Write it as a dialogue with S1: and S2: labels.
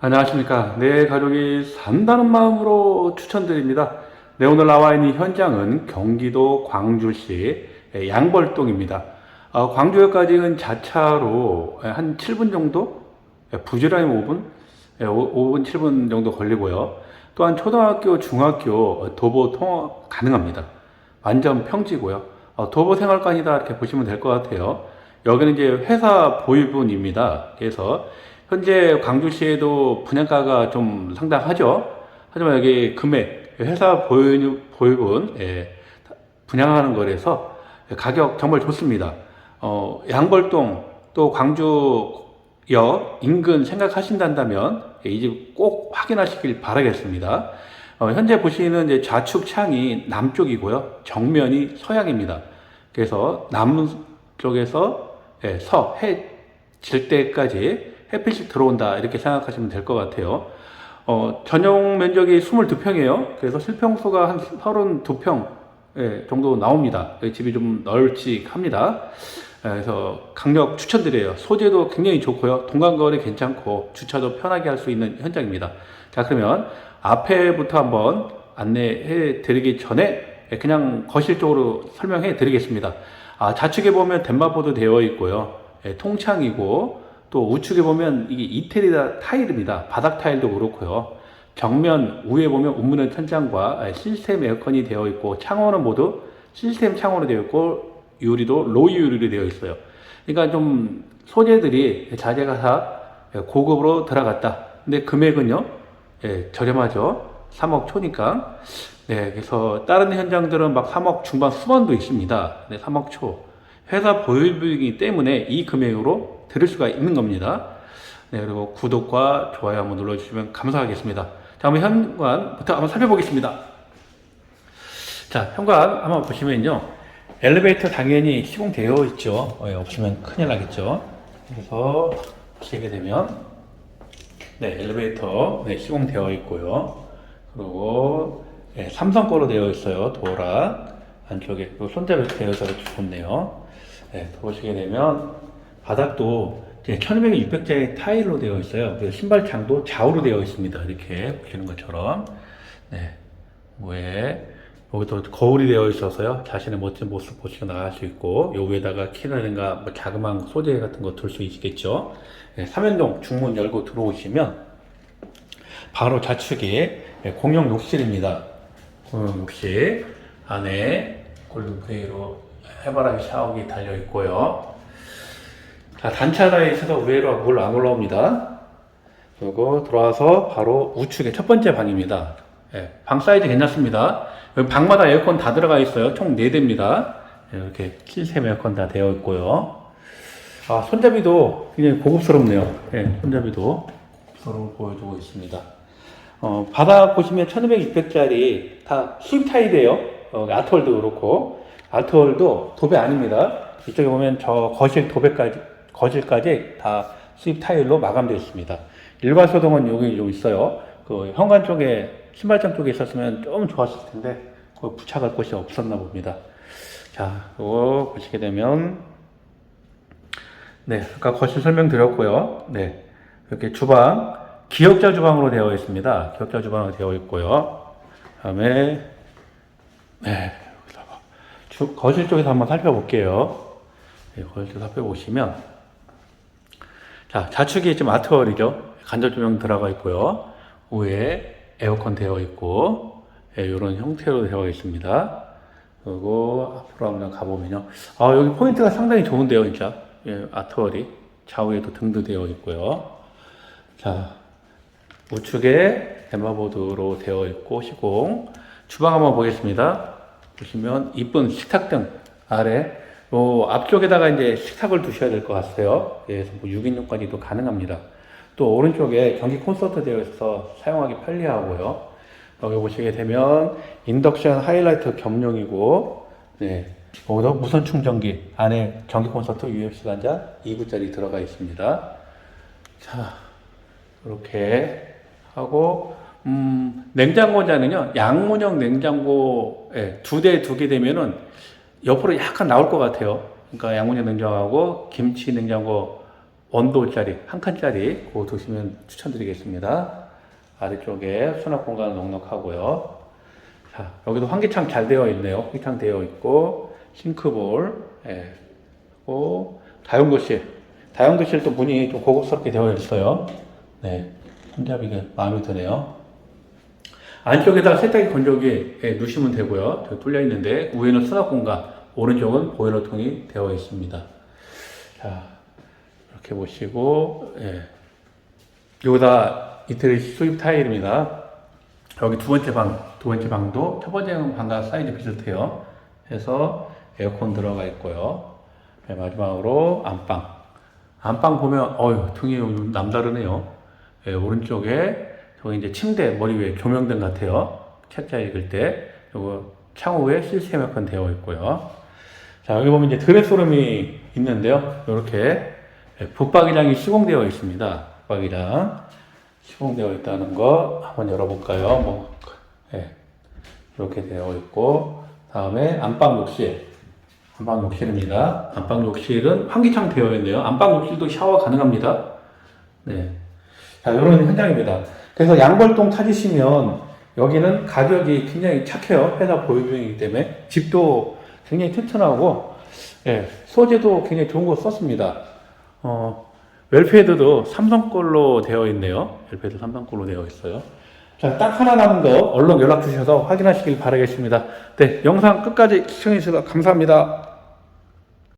S1: 안녕하십니까. 내 가족이 산다는 마음으로 추천드립니다. 네, 오늘 나와 있는 현장은 경기도 광주시 양벌동입니다. 어, 광주역까지는 자차로 한 7분 정도? 부지런히 5분? 5분, 7분 정도 걸리고요. 또한 초등학교, 중학교 도보 통학 가능합니다. 완전 평지고요. 어, 도보 생활관이다 이렇게 보시면 될 것 같아요. 여기는 이제 회사 보유분입니다. 그래서 현재 광주시에도 분양가가 좀 상당하죠. 하지만 여기 금액 회사 보유 보유분 예, 분양하는 거라서 가격 정말 좋습니다. 어, 양벌동 또 광주역 인근 생각하신다면 이집 꼭 확인하시길 바라겠습니다. 어, 현재 보시는 이제 좌측 창이 남쪽이고요. 정면이 서양입니다. 그래서 남쪽에서 예, 서, 해 질 때까지 햇빛이 들어온다. 이렇게 생각하시면 될 것 같아요. 어, 전용 면적이 22평이에요. 그래서 실평수가 한 32평 예, 정도 나옵니다. 이 집이 좀 널찍합니다. 예, 그래서 강력 추천드려요. 소재도 굉장히 좋고요. 동간거리 괜찮고 주차도 편하게 할 수 있는 현장입니다. 자, 그러면 앞에부터 한번 안내해 드리기 전에 그냥 거실 쪽으로 설명해 드리겠습니다. 아, 좌측에 보면 덴마보도 되어 있고요. 예, 통창이고 또 우측에 보면 이게 이태리다 타일입니다. 바닥 타일도 그렇고요. 정면 위에 보면 운문의 천장과 예, 시스템 에어컨이 되어 있고 창호는 모두 시스템 창호로 되어 있고 유리도 로이 유리로 되어 있어요. 그러니까 좀 소재들이 자재가 다 예, 고급으로 들어갔다. 근데 금액은요, 예, 저렴하죠. 3억 초니까. 네, 그래서 다른 현장들은 막 3억 중반 수반도 있습니다. 네, 3억 초. 회사 보유이기 때문에 이 금액으로 들을 수가 있는 겁니다. 네, 그리고 구독과 좋아요 한번 눌러주시면 감사하겠습니다. 자, 한번 현관부터 한번 살펴보겠습니다. 자, 현관 한번 보시면요. 엘리베이터 당연히 시공되어 있죠. 어, 예, 없으면 큰일 나겠죠. 그래서 보시게 되면, 네, 엘리베이터 네, 시공되어 있고요. 그리고 예, 삼성 거로 되어 있어요. 도어락 안쪽에 손잡이 되어 있어서 좋네요. 네, 보시게 되면 바닥도 1200, 600짜리 타일로 되어 있어요. 그리고 신발창도 좌우로 되어 있습니다. 이렇게 보시는 것처럼. 네. 뭐에 여기도 거울이 되어 있어서요. 자신의 멋진 모습 보시고 나갈 수 있고, 요 위에다가 키라든가 뭐 자그마한 소재 같은 거 둘 수 있겠죠. 네, 삼연동 중문 열고 들어오시면 바로 좌측에 네, 공용 욕실입니다. 공용 욕실 안에 골든페이로 해바라기 샤워기 달려 있고요. 자, 단차다에 있어서 의외로 물 안 올라옵니다. 그리고 들어와서 바로 우측에 첫 번째 방입니다. 예, 방 사이즈 괜찮습니다. 여기 방마다 에어컨 다 들어가 있어요. 총 4대입니다. 이렇게 시스템 에어컨 다 되어 있고요. 아, 손잡이도 굉장히 고급스럽네요. 예, 손잡이도 서로 보여주고 있습니다. 어, 바닥 보시면 1200, 600짜리 다 수입 타일이에요. 어, 아트월도 그렇고. 아트월도 도배 아닙니다. 이쪽에 보면 저 거실 도배까지, 거실까지 다 수입 타일로 마감되어 있습니다. 일괄 소동은 여기 좀 있어요. 그 현관 쪽에, 신발장 쪽에 있었으면 좀 좋았을 텐데, 그 부착할 곳이 없었나 봅니다. 자, 이거 보시게 되면, 네, 아까 거실 설명드렸고요. 네, 이렇게 주방, 기역자 주방으로 되어 있습니다. 기역자 주방으로 되어 있고요. 다음에, 네, 주, 거실 쪽에서 한번 살펴볼게요. 네, 거실 쪽 살펴보시면, 자, 좌측이 지금 아트월이죠. 간접 조명 들어가 있고요. 위에 에어컨 되어 있고, 예, 이런 형태로 되어 있습니다. 그리고 앞으로 한번 가보면요. 아, 여기 포인트가 상당히 좋은데요, 진짜. 예, 아트월이. 좌우에도 등도 되어 있고요. 자, 우측에 엠마보드로 되어 있고, 시공. 주방 한번 보겠습니다. 보시면 이쁜 식탁등 아래, 요 앞쪽에다가 이제 식탁을 두셔야 될 것 같아요. 예, 그래서 뭐 6인용까지도 가능합니다. 또 오른쪽에 전기 콘서트 되어 있어서 사용하기 편리하고요. 여기 보시게 되면 인덕션 하이라이트 겸용이고, 네. 여기도 무선 충전기 안에 전기 콘서트 USB 단자 2구짜리 들어가 있습니다. 자, 이렇게 하고, 음, 냉장고자는요, 양문형 냉장고, 예, 두 대, 두 개 되면은 옆으로 약간 나올 것 같아요. 그러니까 양문형 냉장고하고 김치 냉장고 원도짜리 한 칸짜리 그거 두시면 추천드리겠습니다. 아래쪽에 수납 공간 넉넉하고요. 자, 여기도 환기창 잘 되어 있네요. 환기창 되어 있고 싱크볼, 예, 그리고 다용도실. 다용도실도 문이 좀 고급스럽게 되어 있어요. 네, 손잡이가 마음에 드네요. 안쪽에다가 세탁기 건조기 예, 누시면 되고요. 저기 뚫려 있는데 위에는 수납 공간, 오른쪽은 보일러 통이 되어 있습니다. 자, 이렇게 보시고 예. 여기다 이태리 수입 타일입니다. 여기 두 번째 방, 두 번째 방도 첫 번째 방과 사이즈 비슷해요. 해서 에어컨 들어가 있고요. 네, 마지막으로 안방. 안방 보면 어유 등이 남다르네요. 예, 오른쪽에 저기 이제 침대 머리 위에 조명등 같아요. 책자 읽을 때 요거 창호에 시스템 에어컨 되어 있고요. 자 여기 보면 이제 드레스룸이 있는데요. 이렇게 예, 붙박이장이 시공되어 있습니다. 붙박이장 시공되어 있다는 거 한번 열어볼까요? 뭐 예, 이렇게 되어 있고 다음에 안방 욕실 안방 욕실입니다. 안방 욕실은 환기창 되어 있네요. 안방 욕실도 샤워 가능합니다. 네. 자, 이런 현장입니다. 그래서 양벌동 찾으시면 여기는 가격이 굉장히 착해요. 회사 보유중이기 때문에. 집도 굉장히 튼튼하고, 예, 소재도 굉장히 좋은 거 썼습니다. 어, 웰패드도 삼성 걸로 되어 있네요. 웰패드 삼성 걸로 되어 있어요. 자, 딱 하나 남은 거 얼른 연락 주셔서 확인하시길 바라겠습니다. 네, 영상 끝까지 시청해 주셔서 감사합니다.